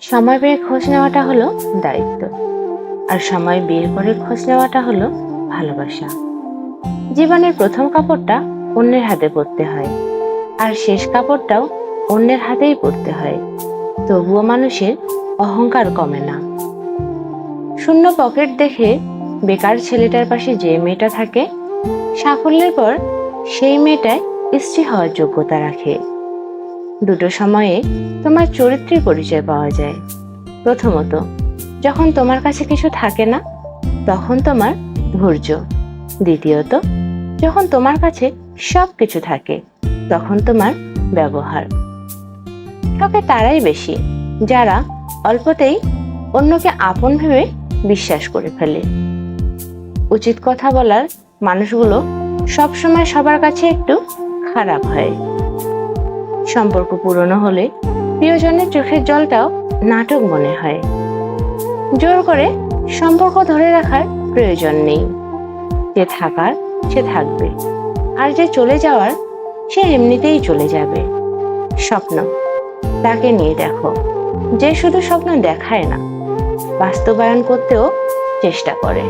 সময় পেয়ে খোঁজ নেওয়াটা হলো দায়িত্ব। আর সময় বের করে খোঁজ নেওয়াটা হলো ভালোবাসা। জীবনের প্রথম কাপড়টা অন্যের হাতে পরতে হয়। আর শেষ কাপড়টাও অন্যের হাতেই পরতে হয়। তবুও মানুষের অহংকার কমে না। শূন্য পকেট দেখে বেকার ছেলেটার পাশে যে মেয়েটা থাকে, সাফল্যের পর সেই মেয়েটায় স্ত্রী হওয়ার যোগ্যতা রাখে। দুটো সময়ে তোমার চরিত্রের পরিচয় পাওয়া যায়। প্রথমত, যখন তোমার কাছে কিছু থাকে না, তখন তোমার ধৈর্য। দ্বিতীয়ত, যখন তোমার কাছে সব কিছু থাকে, তখন তোমার ব্যবহার। ঠকে তারাই বেশি, যারা অল্পতেই অন্যকে আপন ভেবে বিশ্বাস করে ফেলে। উচিত কথা বলার মানুষগুলো সবসময় সবার কাছে একটু খারাপ হয়। সম্পর্ক পুরনো হলে প্রিয়জনের চোখের জলটাও নাটক মনে হয়। জোর করে সম্পর্ক ধরে রাখার প্রয়োজন নেই। যে থাকার, সে থাকবে। আর যে চলে যাওয়ার, সে এমনিতেই চলে যাবে। স্বপ্ন, তাকে নিয়ে দেখো। যে শুধু স্বপ্ন দেখায় না, বাস্তবায়ন করতেও চেষ্টা করে।